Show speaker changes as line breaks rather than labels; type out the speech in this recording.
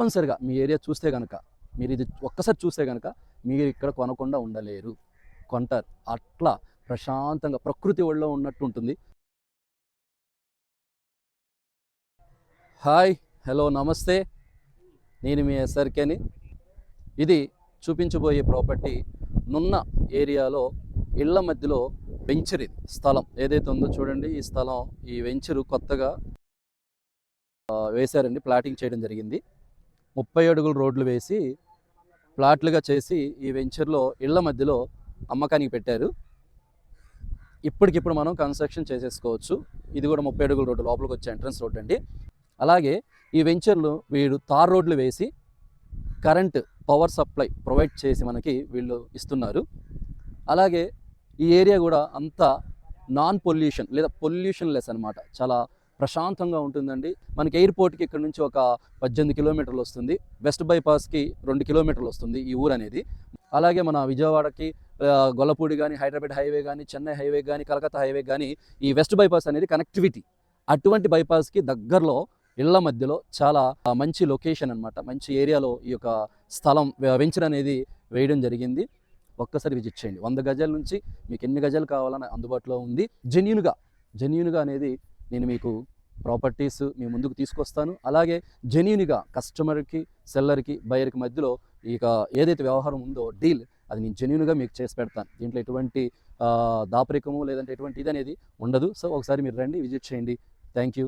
తప్పనిసరిగా మీ ఏరియా చూస్తే కనుక మీరు ఇది ఒక్కసారి చూస్తే కనుక మీరు ఇక్కడ కొనకుండా ఉండలేరు. కొంటారు అట్లా ప్రశాంతంగా ప్రకృతి ఒళ్ళో ఉన్నట్టు ఉంటుంది. హాయ్ హలో నమస్తే. నేను మీ ఎస్ఆర్కేని ఇది చూపించబోయే ప్రాపర్టీ నున్న ఏరియాలో ఇళ్ళ మధ్యలో వెంచర్ ఇది స్థలం. ఏదైతే ఉందో చూడండి ఈ స్థలం ఈ వెంచరు కొత్తగా వేశారండి ప్లాటింగ్ చేయడం జరిగింది. ముప్పై అడుగుల రోడ్లు వేసి ప్లాట్లుగా చేసి ఈ వెంచర్లో ఇళ్ళ మధ్యలో అమ్మకానికి పెట్టారు. ఇప్పటికిప్పుడు మనం కన్స్ట్రక్షన్ చేసేసుకోవచ్చు. ఇది కూడా ముప్పై అడుగుల రోడ్డు లోపలికి వచ్చే ఎంట్రన్స్ రోడ్ అండి. అలాగే ఈ వెంచర్లు వీడు తార్ రోడ్లు వేసి కరెంట్ పవర్ సప్లై ప్రొవైడ్ చేసి మనకి వీళ్ళు ఇస్తున్నారు. అలాగే ఈ ఏరియా కూడా అంతా నాన్ పొల్యూషన్ లేదా పొల్యూషన్ లెస్ అనమాట చాలా ప్రశాంతంగా ఉంటుందండి. మనకి ఎయిర్పోర్ట్కి ఇక్కడ నుంచి ఒక పద్దెనిమిది కిలోమీటర్లు వస్తుంది. వెస్ట్ బైపాస్కి రెండు కిలోమీటర్లు వస్తుంది ఈ ఊరు అనేది. అలాగే మన విజయవాడకి గొల్లపూడి కానీ హైదరాబాద్ హైవే కానీ చెన్నై హైవే కానీ కలకత్తా హైవే కానీ ఈ వెస్ట్ బైపాస్ అనేది కనెక్టివిటీ. అటువంటి బైపాస్కి దగ్గరలో ఇళ్ళ మధ్యలో చాలా మంచి లొకేషన్ అన్నమాట. మంచి ఏరియాలో ఈ యొక్క స్థలం వెంచర్ అనేది వేయడం జరిగింది. ఒక్కసారి విజిట్ చేయండి. వంద గజాల నుంచి మీకు ఎన్ని గజాలు కావాలని అందుబాటులో ఉంది. జెన్యున్గా జెన్యున్గా అనేది నేను మీకు ప్రాపర్టీస్ మీ ముందుకు తీసుకొస్తాను. అలాగే జెన్యున్గా కస్టమర్కి సెల్లర్కి బయర్కి మధ్యలో ఇక ఏదైతే వ్యవహారం ఉందో డీల్ అది నేను జెన్యున్గా మీకు చేసి పెడతాను. దీంట్లో ఎటువంటి దాపరికము లేదంటే ఎటువంటి ఇది అనేది ఉండదు. సో ఒకసారి మీరు రండి విజిట్ చేయండి. Thank you